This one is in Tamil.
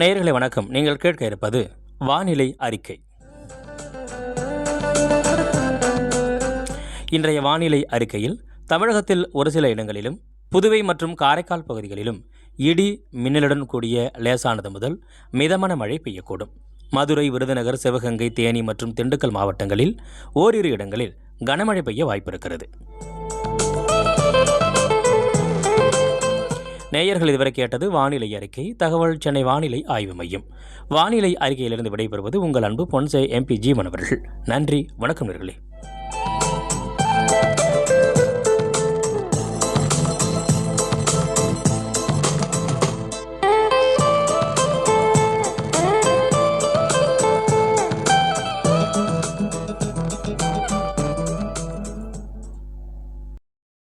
நேர்களை வணக்கம். நீங்கள் கேட்க இருப்பது வானிலை அறிக்கை. இன்றைய வானிலை அறிக்கையில் தமிழகத்தில் ஒரு சில இடங்களிலும் புதுவை மற்றும் காரைக்கால் பகுதிகளிலும் இடி மின்னலுடன் கூடிய லேசானது முதல் மிதமான மழை பெய்யக்கூடும். மதுரை விருதுநகர் சிவகங்கை தேனி மற்றும் திண்டுக்கல் மாவட்டங்களில் ஓரிரு இடங்களில் கனமழை பெய்ய வாய்ப்பிருக்கிறது. நேயர்கள் இதுவரை கேட்டது வானிலை அறிக்கை. தகவல் சென்னை வானிலை ஆய்வு மையம். வானிலை அறிக்கையிலிருந்து விடைபெறுவது உங்கள் அன்பு பொன்சே எம்பி ஜீவன் அவர்கள். நன்றி வணக்கம் நேர்களே.